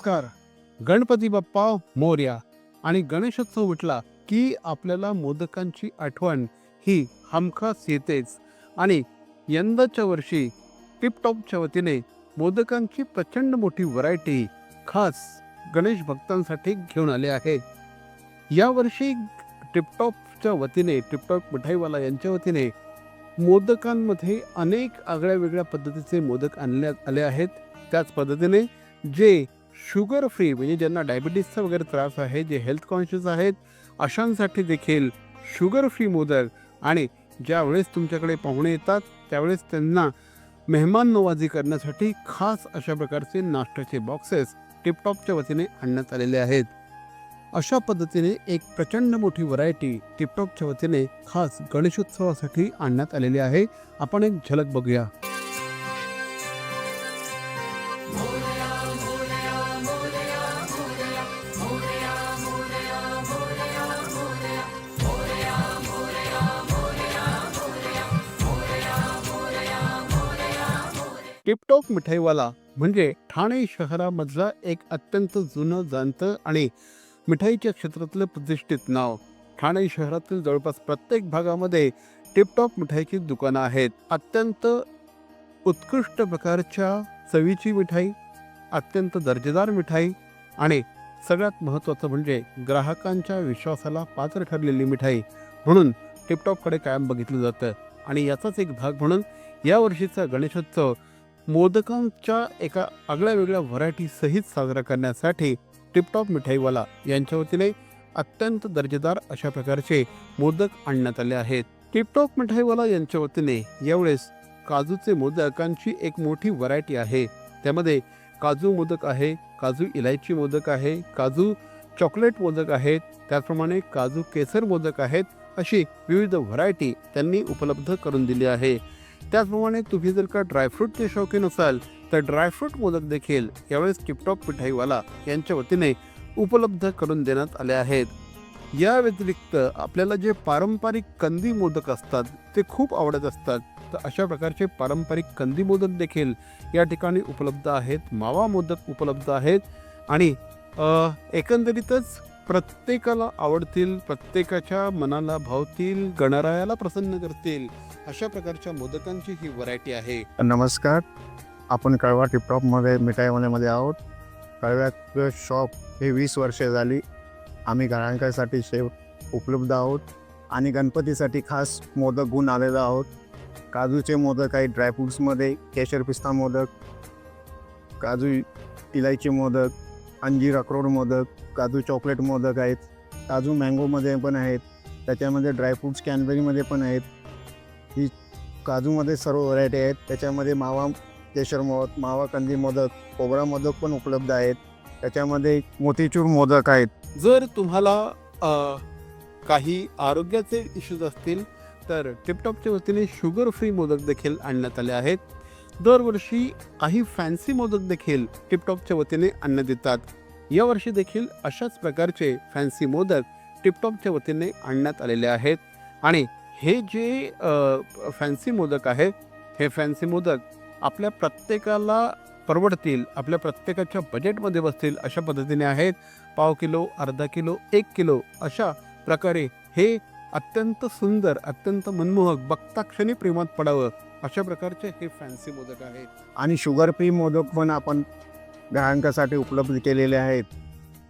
नमस्कार. गणपती बाप्पा मोर्या आणि गणेशोत्सव म्हटला की आपल्याला मोदकांची आठवण ही हमखास येतेच आणि यंदाच्या वर्षी टिपटॉपच्या वतीने मोदकांची प्रचंड मोठी व्हरायटी खास गणेश भक्तांसाठी घेऊन आले आहे. यावर्षी टिपटॉपच्या वतीने टिपटॉप मिठाईवाला यांच्या वतीने मोदकांमध्ये अनेक आगळ्या वेगळ्या पद्धतीचे मोदक आणण्यात आले आहेत. त्याच पद्धतीने जे शुगर फ्री म्हणजे ज्यांना डायबिटीसचा वगैरे त्रास आहे जे हेल्थ कॉन्शियस आहेत अशांसाठी देखील शुगर फ्री मोदक आणि ज्यावेळेस तुमच्याकडे पाहुणे येतात त्यावेळेस त्यांना मेहमान नवाजी करण्यासाठी खास अशा प्रकारचे नाश्त्याचे बॉक्सेस टिपटॉपच्या वतीने आणण्यात आलेले आहेत. अशा पद्धतीने एक प्रचंड मोठी व्हरायटी टिपटॉपच्या वतीने खास गणेशोत्सवासाठी आणण्यात आलेली आहे. आपण एक झलक बघूया. टिपटॉप मिठाईवाला म्हणजे ठाणे शहरामधला एक अत्यंत जुनं जाणतं आणि मिठाईच्या क्षेत्रातलं प्रतिष्ठित नाव. ठाणे शहरातील जवळपास प्रत्येक भागामध्ये टिपटॉप मिठाईची दुकानं आहेत. अत्यंत उत्कृष्ट प्रकारच्या चवीची मिठाई अत्यंत दर्जेदार मिठाई आणि सगळ्यात महत्त्वाचं म्हणजे ग्राहकांच्या विश्वासाला पात्र ठरलेली मिठाई म्हणून टिपटॉपकडे कायम बघितलं जातं. आणि याचाच एक भाग म्हणून यावर्षीचा गणेशोत्सव मोदकांच्या एका आगळ्या वेगळ्या व्हरायटी सहित साजरा करण्यासाठी टिपटॉप मिठाईवाला यांच्या वतीने अत्यंत दर्जेदार अशा प्रकारचे मोदक आणण्यात आले आहेत. टिपटॉप मिठाईवाला यांच्या वतीने यावेळेस काजूचे मोदकांची एक मोठी व्हरायटी आहे. त्यामध्ये काजू मोदक आहे काजू इलायची मोदक आहे काजू चॉकलेट मोदक आहेत त्याचप्रमाणे काजू केसर मोदक आहेत अशी विविध व्हरायटी त्यांनी उपलब्ध करून दिली आहे. त्याचप्रमाणे तुम्ही जर का ड्रायफ्रूटचे शौकीन असाल तर ड्रायफ्रूट मोदक देखील यावेळेस टिपटॉप मिठाईवाला यांच्या वतीने उपलब्ध करून देण्यात आले आहेत. या व्यतिरिक्त आपल्याला जे पारंपरिक कंदी मोदक असतात ते खूप आवडत असतात. तर अशा प्रकारचे पारंपरिक कंदी मोदक देखील या ठिकाणी उपलब्ध आहेत. मावा मोदक उपलब्ध आहेत. आणि एकंदरीतच प्रत्येकाला आवडतील प्रत्येकाच्या मनाला भावतील गणरायाला प्रसन्न करतील अशा प्रकारच्या मोदकांची ही व्हरायटी आहे. नमस्कार. आपण कळवा टिपटॉपमध्ये मिठाईवाल्यामध्ये आहोत. कळव्यात शॉप हे वीस वर्षे झाली. आम्ही घरांकासाठी शेव उपलब्ध आहोत आणि गणपतीसाठी खास मोदक गुण आलेलो आहोत. काजूचे मोदक आहे ड्रायफ्रुट्समध्ये केशर पिस्ता मोदक काजू इलायची मोदक अंजीर अक्रोड मोदक काजू चॉकलेट मोदक आहेत. काजू मँगोमध्ये पण आहेत. त्याच्यामध्ये ड्रायफ्रूट्स कॅनबेरीमध्ये पण आहेत. ही काजूमध्ये सर्व व्हरायटी आहेत. त्याच्यामध्ये मावा केशर मोदक मावा कंदी मोदक कोबरा मोदक पण उपलब्ध आहेत. त्याच्यामध्ये मोतीचूर मोदक आहेत. जर तुम्हाला काही आरोग्याचे इश्यूज असतील तर टिपटॉपच्या वतीने शुगर फ्री मोदक देखील आणण्यात आले आहेत. दरवर्षी काही फॅन्सी मोदक देखील टिपटॉपच्या वतीने आणण्यात देतात यावर्षी देखील अशाच प्रकारचे फॅन्सी मोदक टिपटॉपच्या वतीने आणण्यात आलेले आहेत. आणि हे जे फॅन्सी मोदक आहेत हे फॅन्सी मोदक आपल्या प्रत्येकाला परवडतील आपल्या प्रत्येकाच्या बजेटमध्ये बसतील अशा पद्धतीने आहेत. पाव किलो अर्धा किलो एक किलो अशा प्रकारे हे अत्यंत सुंदर अत्यंत मनमोहक बघता क्षणी प्रेमात पडावं अशा प्रकारचे हे फॅन्सी मोदक आहेत. आणि शुगर फ्री मोदक पण आपण ग्राहकासाठी उपलब्ध केलेले आहेत.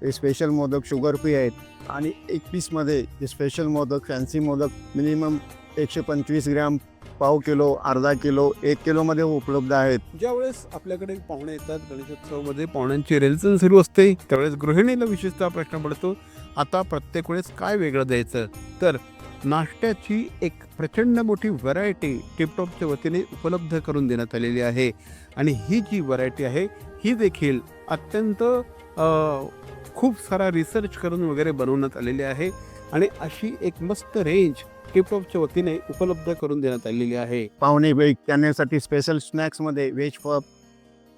हे स्पेशल मोदक शुगर फ्री आहेत. आणि एक पीसमध्ये जे special modak fancy modak minimum एकशे पंचवीस ग्रॅम पाव किलो अर्धा किलो एक किलोमध्ये उपलब्ध आहेत. ज्यावेळेस आपल्याकडे पाहुणे येतात गणेशोत्सवामध्ये पाहुण्यांची रेलचल सुरू असते त्यावेळेस गृहिणीला विशेषतः प्रश्न पडतो आता प्रत्येक वेळेस काय वेगळं द्यायचं? तर नाश्त्याची एक प्रचंड मोठी व्हरायटी टिपटॉपच्या वतीने उपलब्ध करून देण्यात आलेली आहे. आणि ही जी व्हरायटी आहे ही देखील अत्यंत खूप सारा रिसर्च करून वगैरे बनवण्यात आलेली आहे. आणि अशी एक मस्त रेंज टिपटॉपच्या वतीने उपलब्ध करून देण्यात आलेली आहे. पाहुणे वेग त्यांच्यासाठी स्पेशल स्नॅक्समध्ये व्हेज पप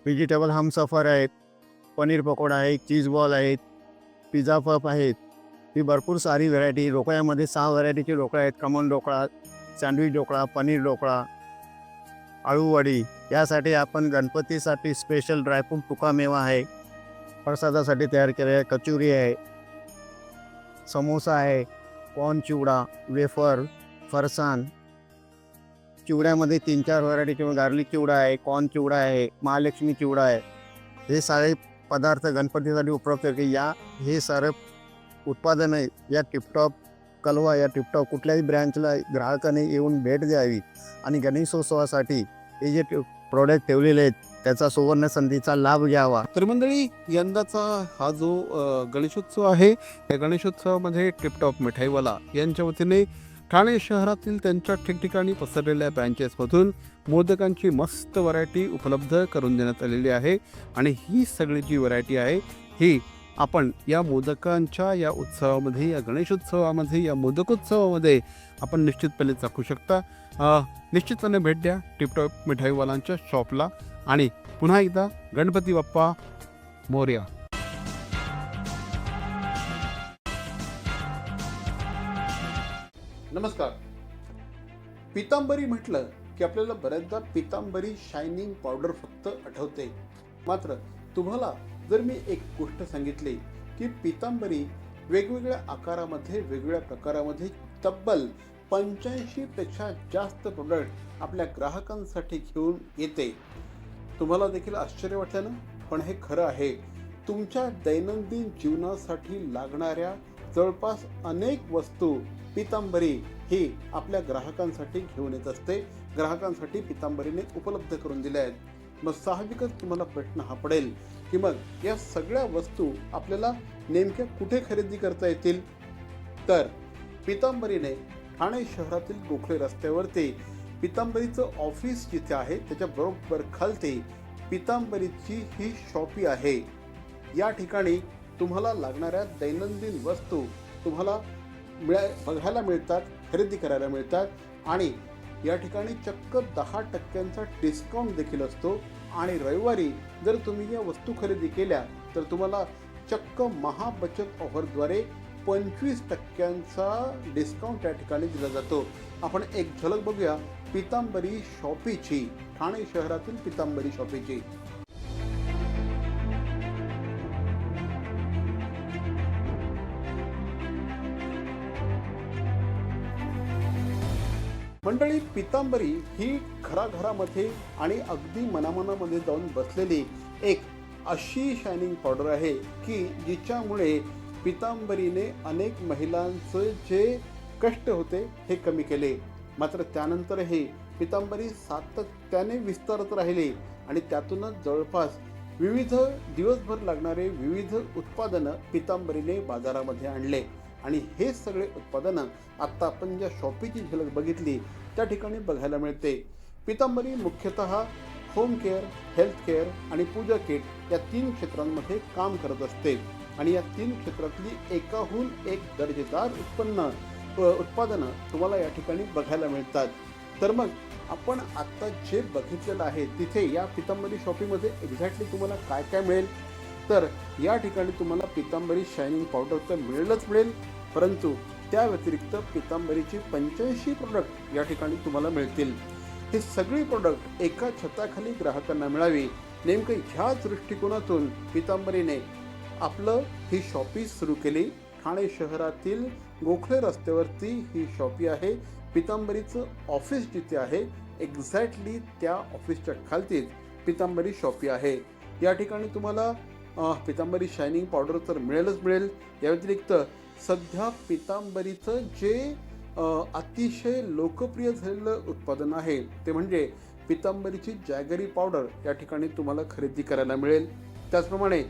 व्हेजिटेबल हमसफर आहेत. पनीर पकोडा आहे चीज बॉल आहेत पिझ्झा पप आहेत. ही भरपूर सारी व्हरायटी ढोकळ्यामध्ये सहा व्हरायटीचे ढोकळे आहेत. कमल ढोकळा सँडविच ढोकळा पनीर ढोकळा आळूवडी. यासाठी आपण गणपतीसाठी स्पेशल ड्रायफ्रूट तुकामेवा आहे. प्रसादासाठी तयार केले आहे. आहे. समोसा आहे. Corn chivda wafer farsan. चिवड्यामध्ये तीन चार व्हरायटी किंवा गार्लिक चिवडा आहे कॉर्न चिवडा आहे महालक्ष्मी चिवडा आहे. हे सारे पदार्थ गणपतीसाठी उपलब्ध आहे या हे सारे उत्पादनं या टिपटॉप कलवा या टिपटॉप कुठल्याही ब्रँचला ग्राहकाने येऊन भेट द्यावी आणि गणेशोत्सवासाठी हे जे प्रोडक्ट ठेवलेले आहेत त्याचा सुवर्ण संधीचा लाभ घ्यावा. तर मंडळी यंदाचा हा जो गणेशोत्सव आहे या गणेशोत्सवामध्ये टिपटॉप मिठाईवाला यांच्या वतीने ठाणे शहरातील त्यांच्या ठिकठिकाणी पसरलेल्या ब्रँचेसमधून मोदकांची मस्त व्हरायटी उपलब्ध करून देण्यात आलेली आहे आणि ही सगळी जी व्हरायटी आहे ही आपण या मोदकांच्या या उत्सवामध्ये या गणेशोत्सवामध्ये या मोदकोत्सवामध्ये आपण निश्चितपणे चाखू शकता. निश्चितपणे भेट द्या टिपटॉप मिठाईवालांच्या शॉपला आणि पुन्हा एकदा गणपती बाप्पा मोर्या. नमस्कार. पितांबरी म्हटलं की आपल्याला बऱ्याचदा पितांबरी शायनिंग पावडर फक्त आठवते. मात्र तुम्हाला जर मी एक गोष्ट सांगितली की पितांबरी वेगवेगळ्या आकारामध्ये वेगवेगळ्या प्रकारामध्ये तब्बल पंच्याऐंशी पेक्षा जास्त प्रोडक्ट आपल्या ग्राहकांसाठी घेऊन येते. तुम्हाला देखील आश्चर्य वाटलं ना पण हे खरं आहे. तुमच्या दैनंदिन जीवनासाठी लागणाऱ्या जवळपास अनेक वस्तू पितांबरी ही आपल्या ग्राहकांसाठी घेऊन येत असते. ग्राहकांसाठी पितांबरीने उपलब्ध करून दिल्या आहेत. मग साहजिकच तुम्हाला प्रश्न हा पडेल की मग या सगळ्या वस्तू आपल्याला नेमक्या कुठे खरेदी करता येतील? तर पितांबरीने ठाणे शहरातील गोखले रस्त्यावरती पितांबरीचं ऑफिस जिथे आहे त्याच्या बरोबर खालती पितांबरीची ही शॉपी आहे. या ठिकाणी तुम्हाला लागणाऱ्या दैनंदिन वस्तू तुम्हाला मिळा बघायला मिळतात खरेदी करायला मिळतात आणि या ठिकाणी चक्क दहा टक्क्यांचा डिस्काउंट देखील असतो. आणि रविवारी जर तुम्ही या वस्तू खरेदी केल्या तर तुम्हाला चक्क महाबचत ऑफरद्वारे पंचवीस टक्क्यांचा डिस्काउंट या ठिकाणी दिला जातो. आपण एक झलक बघूया. पितांबरी शॉपीची ठाणे शहरातील पितांबरी शॉपीची. मंडळी पितांबरी ही घराघरामध्ये आणि अगदी मनामनामध्ये जाऊन बसलेली एक अशी शायनिंग पावडर आहे की जिच्यामुळे पितांबरीने अनेक महिलांचं जे कष्ट होते हे कमी केले. मात्र त्यानंतरही पितांबरी सातत्याने विस्तारत राहिली आणि त्यातूनच जवळपास विविध दिवसभर लागणारे विविध उत्पादनं पितांबरीने बाजारामध्ये आणले. आणि हे सगळे उत्पादनं आत्ता आपण ज्या शॉपीची झलक बघितली त्या ठिकाणी बघायला मिळते. पितांबरी मुख्यतः होम केअर हेल्थ केअर आणि पूजा किट या तीन क्षेत्रांमध्ये काम करत असते. आणि या तीन क्षेत्रातली एकाहून एक दर्जेदार उत्पन्न व उत्पादनं तुम्हाला या ठिकाणी बघायला मिळतात. तर मग आपण आत्ता जे बघितलेलं आहे तिथे या पितांबरी शॉपीमध्ये एक्झॅक्टली तुम्हाला काय काय मिळेल? तर या ठिकाणी तुम्हाला पितांबरी शायनिंग पावडर तर मिळेलच मिळेल. परंतु त्या व्यतिरिक्त पितांबरीची पंच्याऐंशी प्रोडक्ट या ठिकाणी तुम्हाला मिळतील. हे सगळी प्रोडक्ट एका छताखाली ग्राहकांना मिळावी. नेमकं ह्या दृष्टिकोनातून पितांबरीने आपलं ही शॉपी सुरू केली. ठाणे शहरातील गोखले रस्त्यावरती ही शॉपी आहे. पितांबरीचं ऑफिस जिथे आहे एक्झॅक्टली त्या ऑफिसच्या खालतीच पितांबरी शॉपी आहे. या ठिकाणी तुम्हाला पितांबरी शायनिंग पावडर तर मिळेलच मिळेल. या व्यतिरिक्त सध्या पितांबरीचं जे अतिशय लोकप्रिय झालेलं उत्पादन आहे ते म्हणजे पितांबरीची जॅगरी पावडर या ठिकाणी तुम्हाला खरेदी करायला मिळेल. त्याचप्रमाणे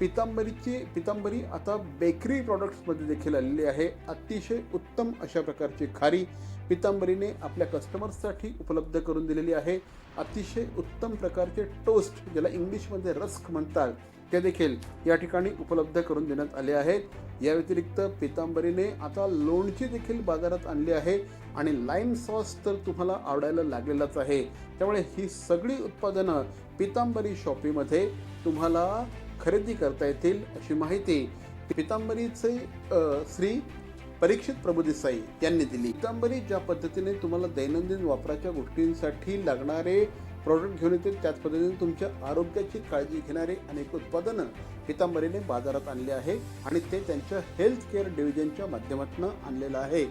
पितांबरीची पितांबरी आता बेकरी प्रॉडक्ट्समध्ये देखील आलेली आहे. अतिशय उत्तम अशा प्रकारची खारी पितांबरीने आपल्या कस्टमर्ससाठी उपलब्ध करून दिलेली आहे. अतिशय उत्तम प्रकारचे टोस्ट ज्याला इंग्लिशमध्ये रस्क म्हणतात ते देखील या ठिकाणी उपलब्ध करून देण्यात आले आहेत. या व्यतिरिक्त पितांबरीने आता लोणची देखील बाजारात आणली आहे आणि लाईम सॉस तर तुम्हाला आवडायला लागलेलाच आहे. त्यामुळे ही सगळी उत्पादनं पितांबरी शॉपीमध्ये तुम्हाला खरेदी करता येतील अशी माहिती पितांबरीचे श्री परीक्षित प्रभुदेसाई यांनी दिली. पितांबरी ज्या पद्धतीने तुम्हाला दैनंदिन वापराच्या गोष्टींसाठी लागणारे प्रॉडक्ट घेऊन येतील. त्याच पद्धतीने तुमच्या आरोग्याची काळजी घेणारे अनेक उत्पादनं पितांबरीने बाजारात आणले आहे आणि ते त्यांच्या हेल्थ केअर डिव्हिजनच्या माध्यमातून आणलेलं आहे.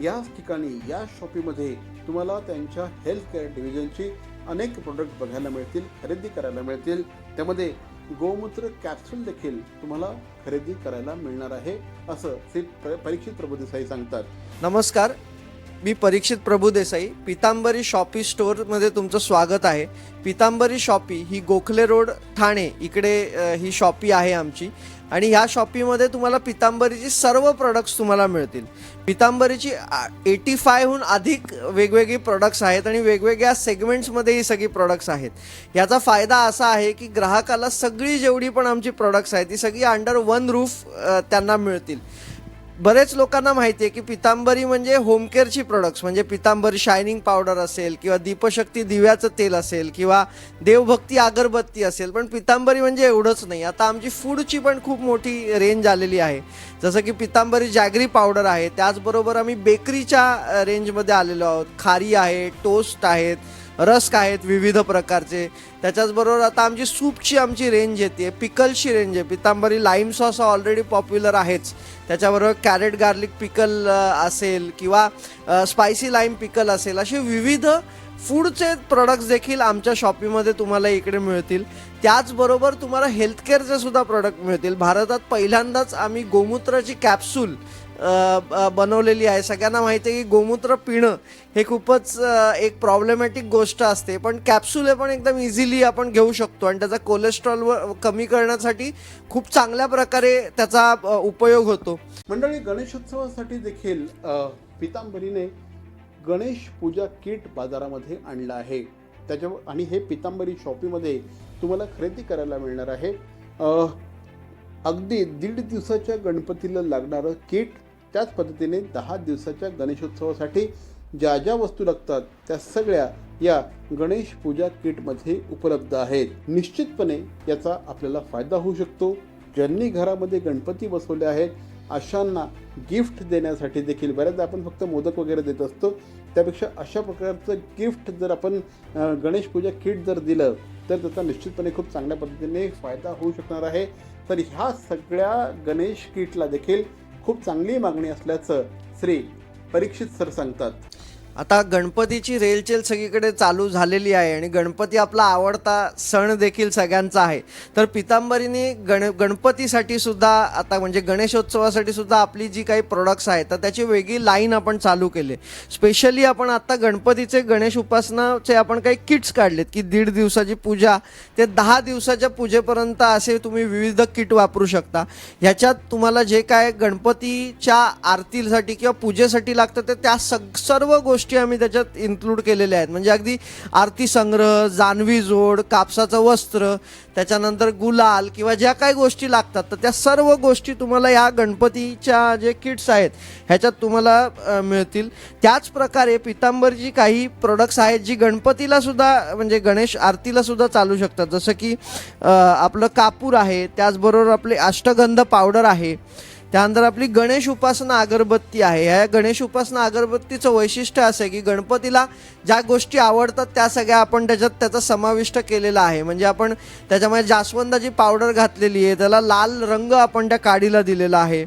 याच ठिकाणी या शॉपीमध्ये तुम्हाला त्यांच्या हेल्थ केअर डिव्हिजनची अनेक प्रोडक्ट बघायला मिळतील खरेदी करायला मिळतील. त्यामध्ये गोमूत्र कॅप्सूल देखील तुम्हाला खरेदी करायला मिळणार आहे असं श्री प्र- परीक्षित प्रभुदेसाई सांगतात. नमस्कार. मी परीक्षित प्रभुदेसाई पितांबरी शॉपी स्टोअरमध्ये तुमचं स्वागत आहे. पितांबरी शॉपी ही गोखले रोड ठाणे इकडे ही शॉपी आहे आमची. आणि ह्या शॉपीमध्ये तुम्हाला पितांबरीची सर्व प्रोडक्ट्स तुम्हाला मिळतील. पितांबरीची एटी फायहून अधिक वेगवेगळी प्रोडक्ट्स आहेत आणि वेगवेगळ्या सेगमेंट्समध्ये ही सगळी प्रोडक्ट्स आहेत. याचा फायदा असा आहे की ग्राहकाला सगळी जेवढी पण आमची प्रोडक्ट्स आहेत ती सगळी अंडर वन रूफ त्यांना मिळतील. बरेच लोकांना माहिती आहे की पितांबरी म्हणजे होम केअरची प्रोडक्ट्स म्हणजे पितांबरी शायनिंग पावडर असेल किंवा दीपशक्ती दिव्याचं तेल असेल किंवा देवभक्ती अगरबत्ती असेल पण पितांबरी म्हणजे एवढंच नाही. आता आमची फूडची पण खूप मोठी रेंज आलेली आहे. जसं की पितांबरी जॅगरी पावडर आहे त्याचबरोबर आम्ही बेकरीच्या रेंजमध्ये आलेलो आहोत. खारी आहे टोस्ट आहेत रस्क आहेत विविध प्रकारचे. त्याच्याचबरोबर आता आमची सूपची आमची रेंज येते पिकलची रेंज आहे Pitambari lime sauce already popular आहेच. त्याच्याबरोबर कॅरेट गार्लिक पिकल असेल किंवा स्पायसी लाईम पिकल असेल असे विविध फूडचे प्रोडक्ट्स देखील आमच्या शॉपीमध्ये तुम्हाला इकडे मिळतील. त्याचबरोबर तुम्हाला हेल्थकेअरचे सुद्धा प्रोडक्ट मिळतील. भारतात पहिल्यांदाच आम्ही गोमूत्राची कॅप्सूल बनवलेली आहे. सगळ्यांना माहिती आहे की गोमूत्र पिणं हे खूपच एक प्रॉब्लेमॅटिक गोष्ट असते. पण कॅप्सूल हे पण एकदम इझिली आपण घेऊ शकतो आणि त्याचा कोलेस्ट्रॉल कमी करण्यासाठी खूप चांगल्या प्रकारे त्याचा उपयोग होतो. मंडळी गणेशोत्सवासाठी देखील पितांबरीने गणेश पूजा किट बाजारामध्ये आणलं आहे. त्याच्या आणि हे पितांबरी शॉपीमध्ये तुम्हाला खरेदी करायला मिळणार आहे. अगदी दीड दिवसाच्या गणपतीला लागणारं किट त्याच पद्धतीने दहा दिवसाच्या गणेशोत्सवासाठी ज्या ज्या वस्तू लागतात त्या सगळ्या या गणेश पूजा किटमध्ये उपलब्ध आहेत. निश्चितपणे याचा आपल्याला फायदा होऊ शकतो. ज्यांनी घरामध्ये गणपती बसवले आहेत अशांना गिफ्ट देण्यासाठी देखील बऱ्याचदा आपण फक्त मोदक वगैरे देत असतो. त्यापेक्षा अशा प्रकारचं गिफ्ट जर आपण गणेश पूजा किट जर दिलं तर त्याचा निश्चितपणे खूप चांगल्या पद्धतीने फायदा होऊ शकणार आहे. तर ह्या सगळ्या गणेश किटला देखील खूप चांगली मागणी असल्याचं श्री परीक्षित सर सांगतात. आता गणपतीची रेलचेल सगळीकडे चालू झालेली आहे आणि गणपती आपला आवडता सण देखील सगळ्यांचा आहे. तर पितांबरीने गण गणपतीसाठी सुद्धा आता म्हणजे गणेशोत्सवासाठी सुद्धा आपली जी काही प्रोडक्ट्स आहेत तर त्याची वेगळी लाईन आपण चालू केली. स्पेशली आपण आता गणपतीचे गणेश उपासनाचे आपण काही किट्स काढलेत की दीड दिवसाची पूजा ते दहा दिवसाच्या पूजेपर्यंत असे तुम्ही विविध किट वापरू शकता. ह्याच्यात तुम्हाला जे काय गणपतीच्या आरतीसाठी किंवा पूजेसाठी लागतं ते त्या सग सर्व गोष्टी गोष्टी आम्ही त्याच्यात इन्क्लूड केलेल्या आहेत. म्हणजे अगदी आरती संग्रह जानवी जोड कापसाचं वस्त्र त्याच्यानंतर गुलाल किंवा ज्या काही गोष्टी लागतात तर त्या सर्व गोष्टी तुम्हाला या गणपतीच्या जे किट्स आहेत ह्याच्यात तुम्हाला मिळतील. त्याच प्रकारे पितांबरची काही प्रोडक्ट्स आहेत जी गणपतीला सुद्धा म्हणजे गणेश आरतीला सुद्धा चालू शकतात. जसं की आपलं कापूर आहे त्याचबरोबर आपले अष्टगंध पावडर आहे. त्यानंतर आपली गणेश उपासना अगरबत्ती आहे. ह्या गणेश उपासना अगरबत्तीचं वैशिष्ट्य असं आहे की गणपतीला ज्या गोष्टी आवडतात त्या सगळ्या आपण त्याच्यात त्याचा समाविष्ट केलेला आहे. म्हणजे आपण त्याच्यामध्ये जास्वंदाची पावडर घातलेली आहे त्याला लाल रंग आपण त्या काडीला दिलेला आहे.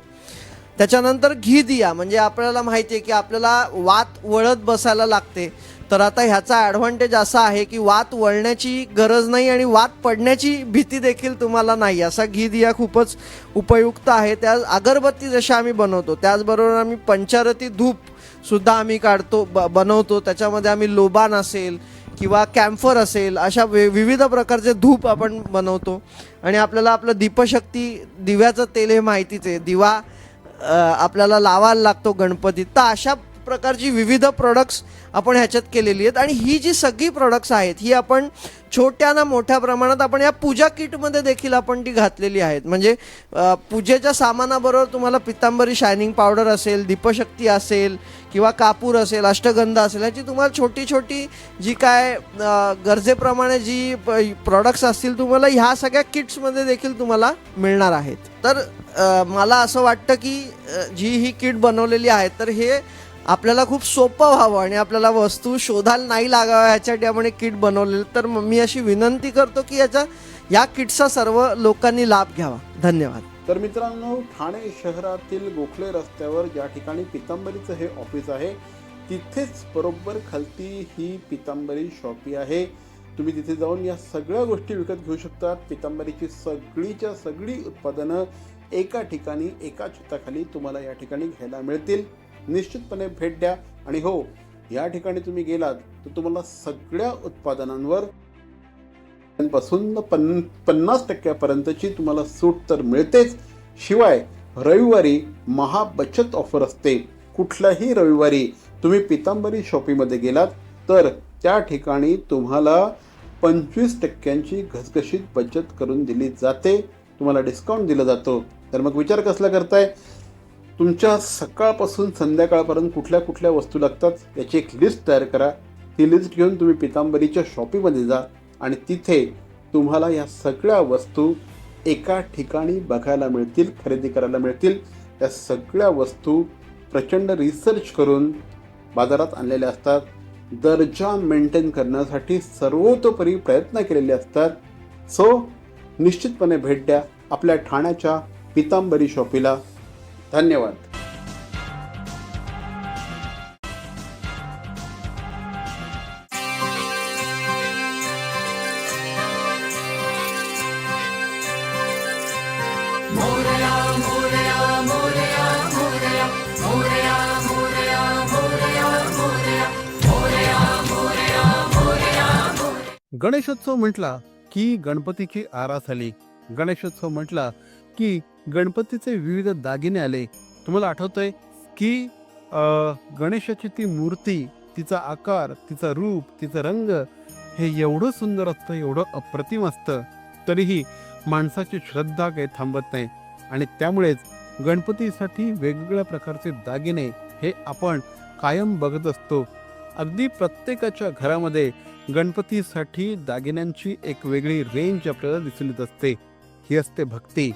त्याच्यानंतर घी दिया म्हणजे आपल्याला माहिती आहे की आपल्याला वात वळत बसायला लागते. तर आता ह्याचा ॲडव्हान्टेज असा आहे की वात वळण्याची गरज नाही आणि वात पडण्याची भीती देखील तुम्हाला नाही. असा घी दिया खूपच उपयुक्त आहे. त्या अगरबत्ती जशा आम्ही बनवतो त्याचबरोबर आम्ही पंचारती धूप सुद्धा आम्ही काढतो ब बनवतो. त्याच्यामध्ये आम्ही लोबान असेल किंवा कॅम्फर असेल अशा वे विविध प्रकारचे धूप आपण बनवतो. आणि आपल्याला आपलं दीपशक्ती दिव्याचं तेल हे माहितीच आहे. दिवा आपल्याला लावायला लागतो गणपतीत. तर अशा प्रकारची विविध प्रोडक्ट्स आपण ह्याच्यात केलेली आहेत. आणि ही जी सगळी प्रोडक्ट्स आहेत ही आपण छोट्या ना मोठ्या प्रमाणात आपण या पूजा किटमध्ये देखील आपण ती घातलेली आहेत. म्हणजे पूजेच्या सामानाबरोबर तुम्हाला पितांबरी शायनिंग पावडर असेल दीपशक्ती असेल किंवा कापूर असेल अष्टगंध असेल ह्याची तुम्हाला छोटी छोटी जी काय गरजेप्रमाणे जी प्रॉडक्ट्स असतील तुम्हाला ह्या सगळ्या किट्समध्ये देखील तुम्हाला मिळणार आहेत. तर मला असं वाटतं की जी ही किट बनवलेली आहे तर हे आपल्याला खूप सोपं व्हावं आणि आपल्याला वस्तू शोधायला नाही लागावं ह्याच्यासाठी आपण एक किट बनवलेलं. तर मग मी अशी विनंती करतो की याचा या किटचा सर्व लोकांनी लाभ घ्यावा. धन्यवाद. तर मित्रांनो ठाणे शहरातील गोखले रस्त्यावर ज्या ठिकाणी पितांबरीचं हे ऑफिस आहे तिथेच बरोबर खालती ही पितांबरी शॉपी आहे. तुम्ही तिथे जाऊन या सगळ्या गोष्टी विकत घेऊ शकता पितांबरीची सगळीच्या सगळी उत्पादनं एका ठिकाणी एका छताखाली तुम्हाला या ठिकाणी घ्यायला मिळतील. निश्चितपणे भेट द्या. आणि हो या ठिकाणी तुम्ही गेलात तर तुम्हाला सगळ्या उत्पादनांवर पासून पन पन्नास टक्क्यापर्यंतची तुम्हाला सूट तर मिळतेच. शिवाय रविवारी महाबचत ऑफर असते. कुठल्याही रविवारी तुम्ही पितांबरी शॉपीमध्ये गेलात तर त्या ठिकाणी तुम्हाला पंचवीस टक्क्यांची घसघशीत बचत करून दिली जाते. तुम्हाला डिस्काउंट दिला जातो. तर मग विचार कसला करताय? तुमच्या सकाळपासून संध्याकाळपर्यंत कुठल्या कुठल्या वस्तू लागतात याची एक लिस्ट तयार करा. ती लिस्ट घेऊन तुम्ही पितांबरीच्या शॉपीमध्ये जा आणि तिथे तुम्हाला या सगळ्या वस्तू एका ठिकाणी बघायला मिळतील खरेदी करायला मिळतील. या सगळ्या वस्तू प्रचंड रिसर्च करून बाजारात आणलेल्या असतात. दर्जा मेंटेन करण्यासाठी सर्वतोपरी प्रयत्न केलेले असतात. सो निश्चितपणे भेट द्या आपल्या ठाण्याच्या पितांबरी शॉपीला धन्यवाद गणेशोत्सव म्हटला की गणपतीची आरास आली गणेशोत्सव म्हटला की गणपतीचे विविध दागिने आले. तुम्हाला आठवतंय की गणेशाची ती मूर्ती तिचा आकार तिचा रूप तिचा रंग हे एवढं सुंदर असतं एवढं अप्रतिम असतं तरीही माणसाची श्रद्धा काही थांबत नाही. आणि त्यामुळेच गणपतीसाठी वेगवेगळ्या प्रकारचे दागिने हे आपण कायम बघत असतो. अगदी प्रत्येकाच्या घरामध्ये गणपतीसाठी दागिन्यांची एक वेगळी रेंज आपल्याला दिसून येत असते. ही असते भक्ती.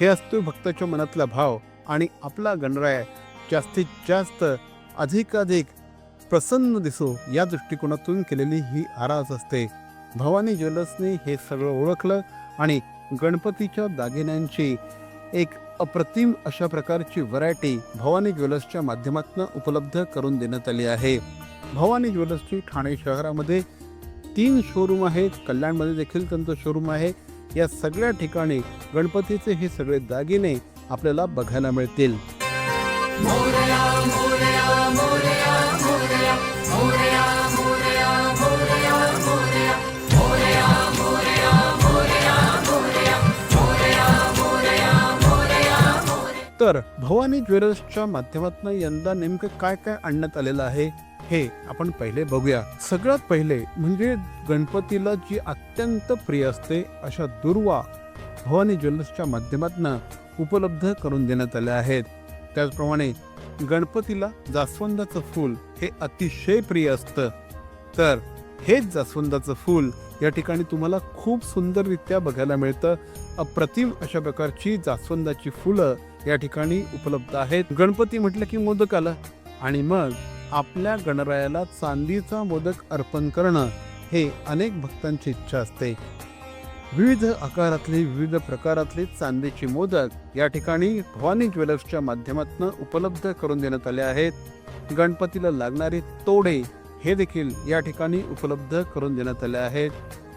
हे असतो भक्ताच्या मनातला भाव आणि आपला गणराय. जास्तीत जास्त अधिकाधिक प्रसन्न दिसो. या दृष्टिकोनातून केलेली ही आरास असते. भवानी ज्वेलर्सने हे सगळं ओळखलं आणि गणपतीच्या दागिन्यांची एक अप्रतिम अशा प्रकारची व्हरायटी भवानी ज्वेलर्सच्या माध्यमातून उपलब्ध करून देण्यात आली आहे. भवानी ज्वेलर्सची ठाणे शहरामध्ये तीन शोरूम आहेत. कल्याणमध्ये देखील त्यांचं शोरूम आहे. या सगळ्या ठिकाणी गणपतीचे हे सगळे दागिने आपल्याला बघायला मिळतील. तर भवानी ज्वेलर्सच्या माध्यमातून यंदा नेमकं काय काय आणण्यात आलेलं आहे? हे आपण पहिले बघूया. सगळ्यात पहिले म्हणजे गणपतीला जी अत्यंत प्रिय असते अशा दुर्वा भवानी ज्वेलर्सच्या माध्यमातून उपलब्ध करून देण्यात आल्या आहेत. त्याचप्रमाणे गणपतीला जास्वंदाचं फूल हे अतिशय प्रिय असतं. तर हेच जास्वंदाचं फूल या ठिकाणी तुम्हाला खूप सुंदररित्या बघायला मिळतं. अप्रतिम अशा प्रकारची जास्वंदाची फुलं या ठिकाणी उपलब्ध आहेत. गणपती म्हटलं की मोदक आला आणि मग आपल्या गणरायाला चांदीचा मोदक अर्पण करणं हे अनेक भक्तांची इच्छा असते. विविध आकारातले विविध प्रकारातले चांदीचे मोदक या ठिकाणी भवानी ज्वेलर्सच्या माध्यमातून उपलब्ध करून देण्यात आले आहेत. गणपतीला लागणारे तोडे हे देखील या ठिकाणी उपलब्ध करून देण्यात आले आहेत.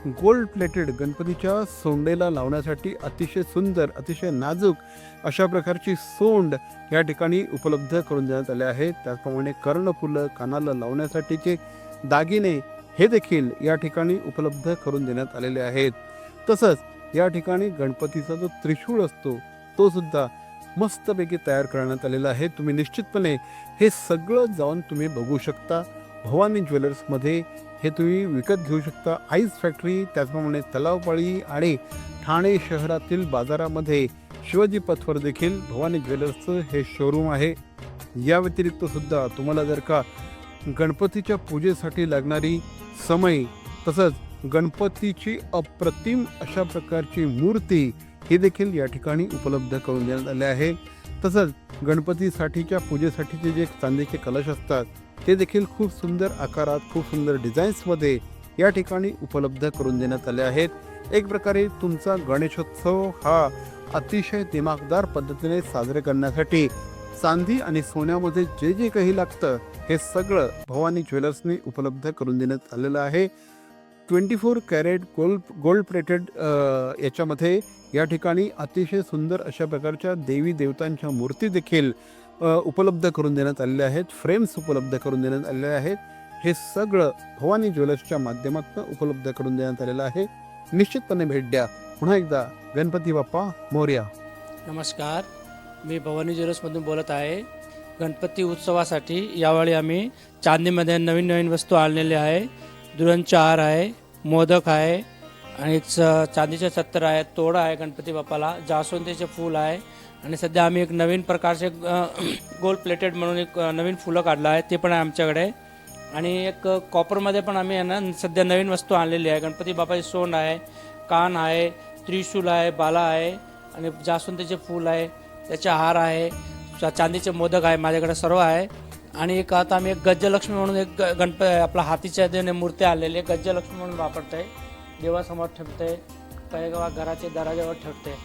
गोल्ड प्लेटेड गणपतीच्या सोंडेला लावण्यासाठी अतिशय सुंदर अतिशय नाजूक अशा प्रकारची सोंड या ठिकाणी उपलब्ध करून देण्यात आले आहेत त्याचप्रमाणे कर्णफुलं कानाला लावण्यासाठीचे दागिने हे देखील या ठिकाणी उपलब्ध करून देण्यात आलेले आहेत. तसंच या ठिकाणी गणपतीचा जो त्रिशूळ असतो तो सुद्धा मस्तपैकी तयार करण्यात आलेला आहे. तुम्ही निश्चितपणे हे सगळं जाऊन तुम्ही बघू शकता. भवानी ज्वेलर्समध्ये हे तुम्ही विकत घेऊ शकता. आईस फॅक्टरी त्याचप्रमाणे तलावपाळी आणि ठाणे शहरातील बाजारामध्ये शिवाजी पथवर देखील भवानी ज्वेलर्सचं हे शोरूम आहे. या व्यतिरिक्त सुद्धा तुम्हाला जर का गणपतीच्या पूजेसाठी लागणारी समय तसंच गणपतीची अप्रतिम अशा प्रकारची मूर्ती ही देखील या ठिकाणी उपलब्ध करून देण्यात आले आहे. तसंच गणपतीसाठीच्या पूजेसाठीचे जे चांदीचे कलश असतात ते देखील खूप सुंदर आकारात खूप सुंदर डिझाईन्समध्ये या ठिकाणी उपलब्ध करून देण्यात आले आहेत. एक प्रकारे तुमचा गणेशोत्सव हा अतिशय दिमागदार पद्धतीने साजरे करण्यासाठी चांदी आणि सोन्यामध्ये जे जे काही लागतं हे सगळं भवानी ज्वेलर्सनी उपलब्ध करून देण्यात आलेलं आहे. Twenty four carat gold gold plated याच्यामध्ये या ठिकाणी अतिशय सुंदर अशा प्रकारच्या देवी देवतांच्या मूर्ती देखील उपलब्ध करून देण्यात आलेले आहेत. फ्रेम्स उपलब्ध करून देण्यात आलेले आहेत. हे सगळं भवानी ज्वेलर्सच्या माध्यमातून उपलब्ध करून देण्यात आलेलं आहे. निश्चितपणे भेट द्या. पुन्हा एकदा गणपती बाप्पा मोर्या. नमस्कार. मी भवानी ज्वेलर्समधून बोलत आहे. गणपती उत्सवासाठी यावेळी आम्ही चांदीमध्ये नवीन नवीन वस्तू आणलेल्या आहे. दुरंचार हार आहे मोदक आहे आणि एक चांदीचे सत्तर आहे तोडा आहे गणपती बाप्पाला जास्वंदीचे फूल आहे. आणि सध्या आम्ही एक नवीन प्रकारचे गोल प्लेटेड म्हणून एक नवीन फुलं काढलं आहे ते पण आहे आमच्याकडे. आणि एक कॉपरमध्ये पण आम्ही आहे ना सध्या नवीन वस्तू आणलेली आहे. गणपती बाबाची सोंड आहे कान आहे त्रिशूल आहे बाला आहे आणि जास्वंदीचे फूल आहे त्याचे हार आहे चांदीचे मोदक आहे माझ्याकडे सर्व आहे. आणि एक आता आम्ही एक गज्जलक्ष्मी म्हणून एक ग- गणप आपला हातीच्या देणे मूर्ती आलेली आहे. गज्जलक्ष्मी म्हणून वापरते देवासमोर ठेवते काही गावा घराचे दराजावर ठेवते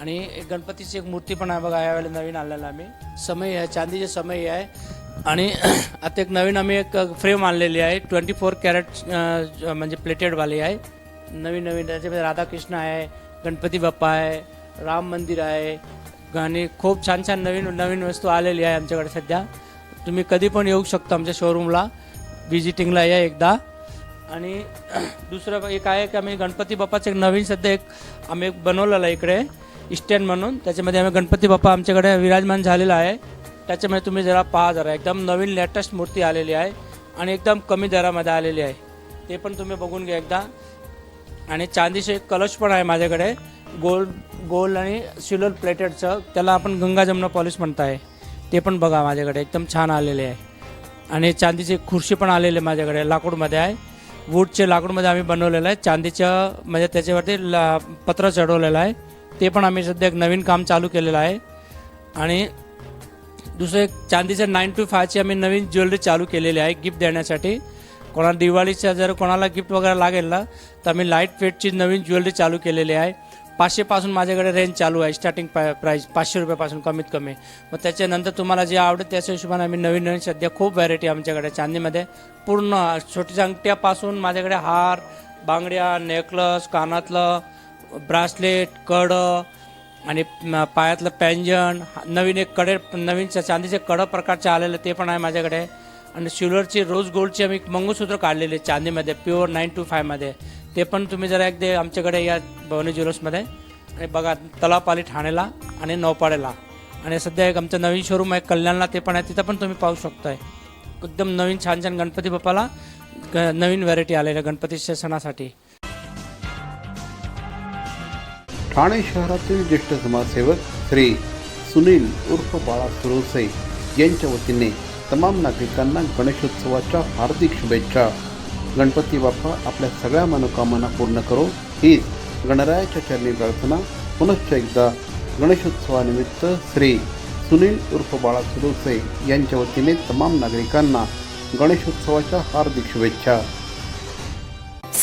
आणि एक गणपतीची एक मूर्ती पण आहे बघा यावेळेला नवीन आणलेला आम्ही. समय आहे चांदीचे समय आहे. आणि आता एक नवीन आम्ही एक फ्रेम आणलेली आहे ट्वेंटी फोर कॅरेट म्हणजे प्लेटेडवाली आहे. नवीन नवीन त्याच्यामध्ये राधाकृष्ण आहे गणपती बाप्पा आहे राम मंदिर आहे आणि खूप छान छान नवीन नवीन वस्तू आलेली आहे आमच्याकडे सध्या. तुम्ही कधी पण येऊ शकता आमच्या शोरूमला विजिटिंगला या एकदा. आणि दुसरं एक आहे की आम्ही गणपती बाप्पाचं एक नवीन सध्या एक आम्ही एक बनवलेलं आहे इकडे. स्टँड म्हणून. त्याच्यामध्ये आम्ही गणपती बाप्पा आमच्याकडे विराजमान झालेला आहे. त्याच्यामध्ये तुम्ही जरा पहा जरा. एकदम नवीन लेटेस्ट मूर्ती आलेली आहे आणि एकदम कमी दरामध्ये आलेली आहे. ते पण तुम्ही बघून घ्या एकदा. आणि चांदीचे एक कलश पण आहे माझ्याकडे. गोल्ड गोल्ड आणि सिल्वर प्लेटेडचं त्याला आपण गंगा जमुना पॉलिश म्हणत आहे ते पण बघा माझ्याकडे. एकदम छान आलेले आहे. आणि चांदीची खुर्शी पण आलेली आहे माझ्याकडे. लाकूडमध्ये आहे. वूडचे लाकूडमध्ये आम्ही बनवलेलं आहे. चांदीचं म्हणजे त्याच्यावरती ला पत्र चढवलेलं आहे. ते पण आम्ही सध्या एक नवीन काम चालू केलेलं आहे. आणि दुसरं एक चांदीचं नाईन टू फायची आम्ही नवीन ज्वेलरी चालू केलेली आहे गिफ्ट देण्यासाठी. कोणाला दिवाळीच्या जर कोणाला गिफ्ट वगैरे लागेल ना तर आम्ही लाइट वेटची नवीन ज्वेलरी चालू केलेली आहे. पाचशेपासून माझ्याकडे रेंज चालू आहे स्टार्टिंग पा प्राईस पाचशे रुपयापासून कमीत कमी. मग त्याच्यानंतर तुम्हाला जे आवडेल त्याच्या हिशोबाने आम्ही नवीन नवीन सध्या खूप व्हरायटी आमच्याकडे चांदीमध्ये. पूर्ण छोट्या अंगठ्यापासून माझ्याकडे हार बांगड्या नेकलस कानातलं ब्रासलेट कडं आणि पायातलं पॅन्जन नवीन एक कडे नवीन चांदीचे कडं प्रकारचे आलेले ते पण आहे माझ्याकडे. आणि सिल्वरची रोज गोल्डची आम्ही मंगळसूत्र काढलेले चांदीमध्ये प्युअर नाईन टू फायमध्ये ते पण तुम्ही जरा एकदा आमच्याकडे या भवानी ज्वेलर्समध्ये. आणि बघा तलावपाली ठाण्याला आणि नौपाडेला आणि सध्या एक आमचं नवीन शोरूम आहे कल्याणला ते पण आहे तिथं पण तुम्ही पाहू शकताय. एकदम नवीन छान छान गणपती बाप्पाला ग- नवीन व्हरायटी आलेल्या गणपतीच्या सणासाठी. ठाणे शहरातील ज्येष्ठ समाजसेवक श्री सुनील उर्फ बाळा सुरोसे यांच्या वतीने तमाम नागरिकांना गणेशोत्सवाच्या हार्दिक शुभेच्छा. गणपती बाप्पा आपल्या सगळ्या मनोकामना पूर्ण करो. हीच गणरायाच्या चरणी प्रार्थना. पुनश्च एकदा गणेशोत्सवानिमित्त श्री सुनील उर्फ बाळा सुरोसे यांच्या वतीने तमाम नागरिकांना गणेशोत्सवाच्या हार्दिक शुभेच्छा.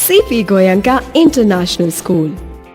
CP Goenka international school